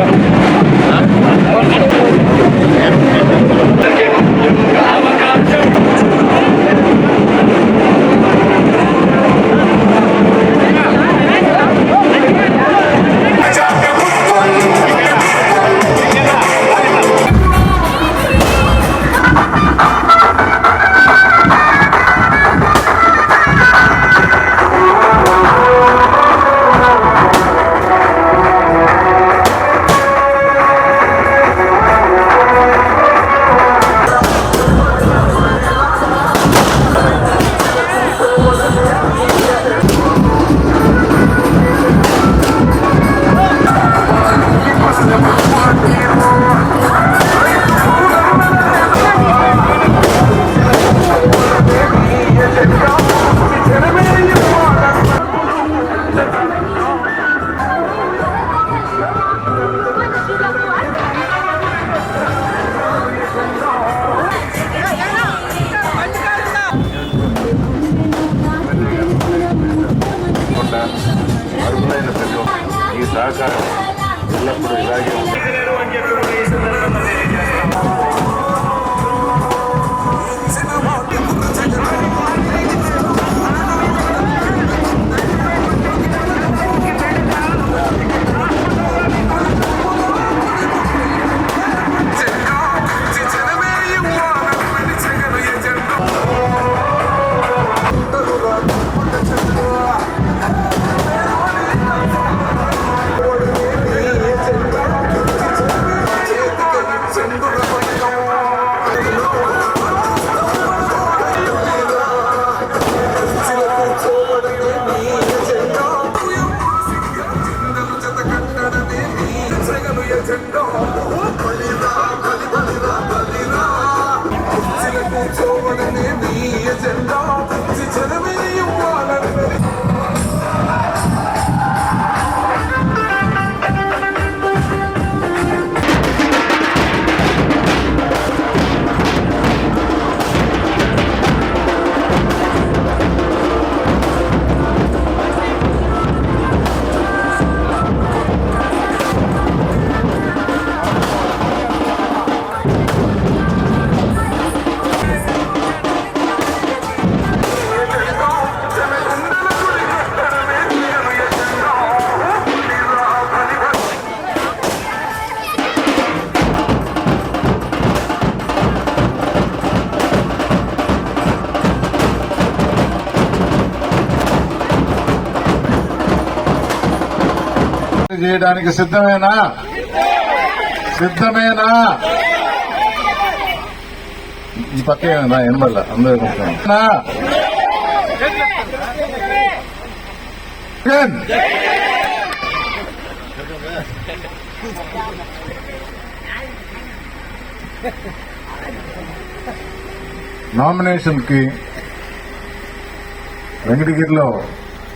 Huh? సహకారం ఎల్లప్పుడూ ఇలాగే ఉంటుంది. చేయడానికి సిద్ధమేనా? సిద్ధమేనా? ఈ పక్కే నా ఎనబల్ల అందరూ నామినేషన్కి వెంకటగిరిలో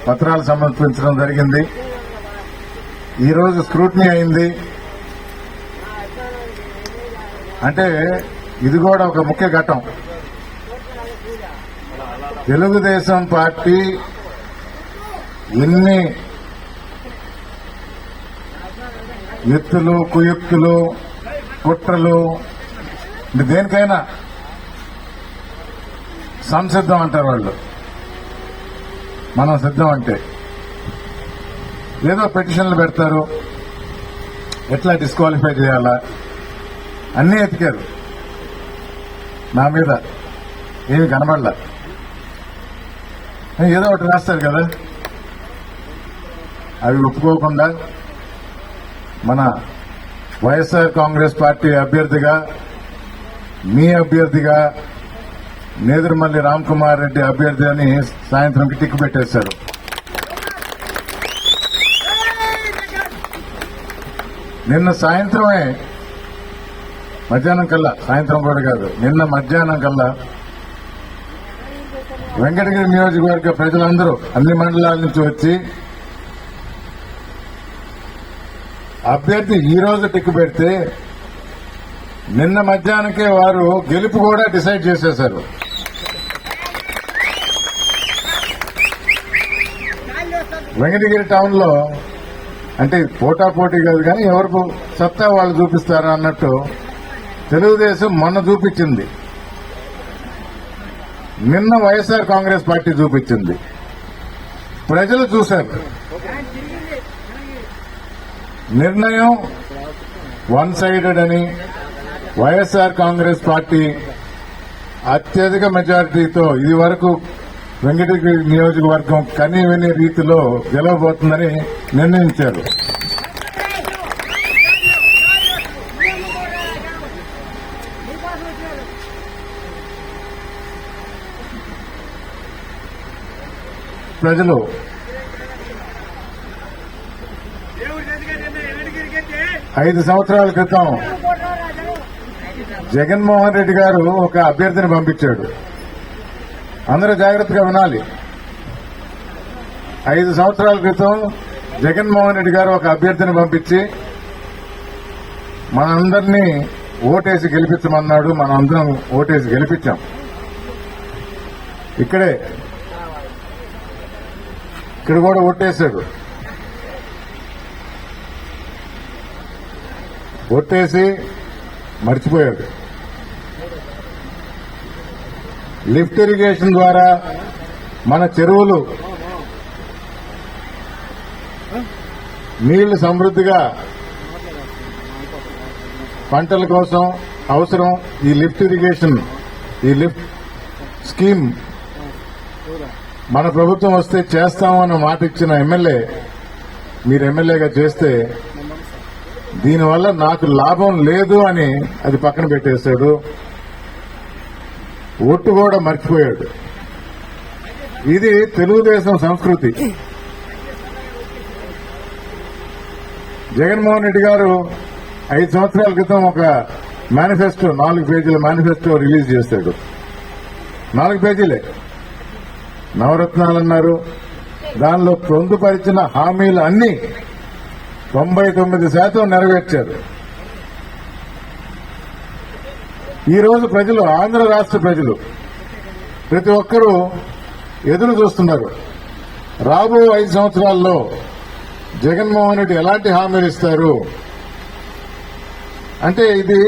పత్రాలు సమర్పించడం జరిగింది. ఈరోజు రోజు స్క్రూటినీ అయింది. అంటే ఇది కూడా ఒక ముఖ్య ఘట్టం. తెలుగుదేశం పార్టీ ఎన్ని ఎత్తులు కుయుక్తులు కుట్రలు దేనికైనా సంసిద్ధం అంటారు వాళ్ళు. మనం సిద్ధం అంటే. ఏదో పిటిషన్లు పెడతారు? ఎట్లా డిస్క్వాలిఫై చేయాలా? అన్నీ ఎతికారు. నా మీద ఏమి కనబడలా. ఏదో ఒకటి రాస్తారు కదా? అవి ఒప్పుకోకుండా మన వైఎస్ఆర్ కాంగ్రెస్ పార్టీ అభ్యర్థిగా మీ అభ్యర్థిగా నేదురుమల్లి రామ్ కుమార్ రెడ్డి అభ్యర్థి అని సాయంత్రంకి టిక్కు పెట్టేశారు. నిన్న సాయంత్రమే మధ్యాహ్నం కల్లా సాయంత్రం కూడా కాదు నిన్న మధ్యాహ్నం కల్లా వెంకటగిరి నియోజకవర్గ ప్రజలందరూ అన్ని మండలాల నుంచి వచ్చి అభ్యర్థి ఈ రోజు టిక్కు పెడితే నిన్న మధ్యాహ్నకే వారు గెలుపు కూడా డిసైడ్ చేసేశారు. వెంకటగిరి టౌన్లో అంటే పోటా పోటీ కాదు కానీ ఎవరికి సత్తా వాళ్ళు చూపిస్తారు అన్నట్టు తెలుగుదేశం మొన్న చూపించింది. నిన్న వైఎస్ఆర్ కాంగ్రెస్ పార్టీ చూపించింది. ప్రజలు చూశారు. నిర్ణయం వన్ సైడెడ్ అని వైఎస్ఆర్ కాంగ్రెస్ పార్టీ అత్యధిక మెజారిటీతో ఇది వరకు వెంకటగిరి నియోజకవర్గం కనీవని రీతిలో గెలవబోతుందని నిర్ణయించారు. ప్రజలు ఐదు సంవత్సరాల క్రితం జగన్మోహన్ రెడ్డి గారు ఒక అభ్యర్థిని పంపించాడు. అందరూ జాగ్రత్తగా వినాలి ఐదు సంవత్సరాల క్రితం జగన్మోహన్ రెడ్డి గారు ఒక అభ్యర్థిని పంపించి మనందరినీ ఓటేసి గెలిపించమన్నాడు మనం అందరం ఓటేసి గెలిపించాం. ఇక్కడే. ఇక్కడ కూడా ఓటేశాడు. ఓటేసి మర్చిపోయాడు. లిఫ్ట్ ఇరిగేషన్ ద్వారా మన చెరువులు నీళ్ళు సమృద్ధిగా పంటల కోసం అవసరం ఈ లిఫ్ట్ ఇరిగేషన్ ఈ లిఫ్ట్ స్కీమ్ మన ప్రభుత్వం వస్తే చేస్తామన్న మాట ఇచ్చిన ఎమ్మెల్యే మీరు ఎమ్మెల్యేగా చేస్తే దీనివల్ల నాకు లాభం లేదు అని అది పక్కన పెట్టేశాడు. ఒట్టు కూడా మర్చిపోయాడు. ఇది తెలుగుదేశం సంస్కృతి. జగన్మోహన్ రెడ్డి గారు ఐదు సంవత్సరాల క్రితం ఒక మేనిఫెస్టో నాలుగు పేజీల మేనిఫెస్టో రిలీజ్ చేశాడు. నాలుగు పేజీలే. నవరత్నాలు అన్నారు దానిలో పొందుపరిచిన హామీలు అన్ని తొంభై తొమ్మిది శాతం నెరవేర్చారు. ఈ రోజు ప్రజలు ఆంధ్ర రాష్ట్ర ప్రజలు ప్రతి ఒక్కరూ ఎదురు చూస్తున్నారు. రాబో ఐదు సంవత్సరాల్లో జగన్మోహన్ రెడ్డి ఎలాంటి హామీలు ఇస్తారు? అంటే ఇది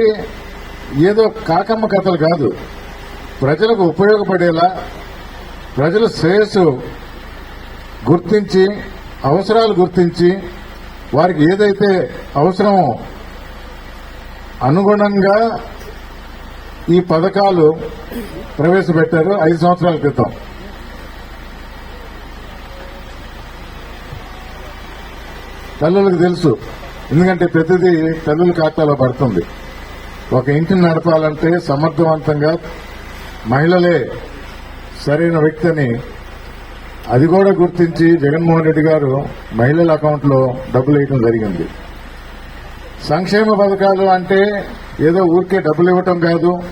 ఏదో కాకమ్మ కథలు కాదు. ప్రజలకు ఉపయోగపడేలా ప్రజల శ్రేయస్సు గుర్తించి అవసరాలు గుర్తించి వారికి ఏదైతే అవసరమో అనుగుణంగా ఈ పథకాలు ప్రవేశపెట్టారు ఐదు సంవత్సరాల క్రితం. తల్లులకు తెలుసు. ఎందుకంటే ప్రతిదీ తల్లుల ఖాతాలో పడుతుంది. ఒక ఇంటిని నడపాలంటే సమర్థవంతంగా మహిళలే సరైన వ్యక్తి అని అది కూడా గుర్తించి జగన్మోహన్ రెడ్డి గారు మహిళల అకౌంట్లో డబ్బులు వేయడం జరిగింది. సంక్షేమ పథకాలు అంటే ఏదో ఊరికే డబ్బులు ఇవ్వటం కాదు.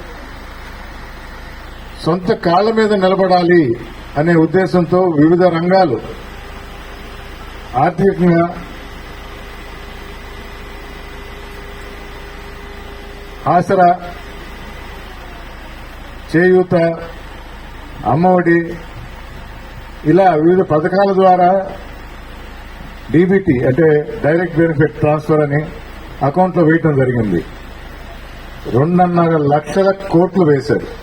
సొంత కాళ్ళ మీద నిలబడాలి అనే ఉద్దేశంతో వివిధ రంగాలు ఆర్థికంగా ఆసరా చేయూత అమ్మఒడి ఇలా వివిధ పథకాల ద్వారా డీబీటీ అంటే డైరెక్ట్ బెనిఫిట్ ట్రాన్స్ఫర్ అని అకౌంట్లో వేయటం జరిగింది. రెండున్నర లక్షల కోట్లు వేశారు.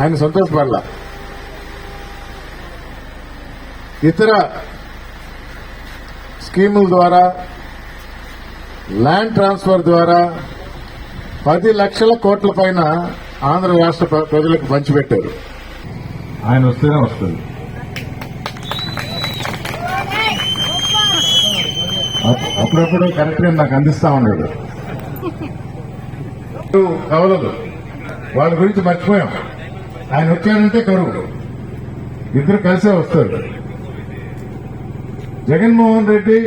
ఆయన సంతోషపడాల ఇతర స్కీముల ద్వారా ల్యాండ్ ట్రాన్స్ఫర్ ద్వారా పది లక్షల కోట్ల పైన ఆంధ్ర రాష్ట్ర ప్ర- ప్రజలకు పంచిపెట్టారు. ఆయన వస్తేనే వస్తుంది. అప్పుడప్పుడు కరెక్ట్గా నాకు అందిస్తా ఉన్నాడు కవలలు వాళ్ళ గురించి మర్చిపోయాం. ఆయన వచ్చారంటే కరువు. ఇద్దరు కలిసే వస్తారు. జగన్మోహన్ రెడ్డి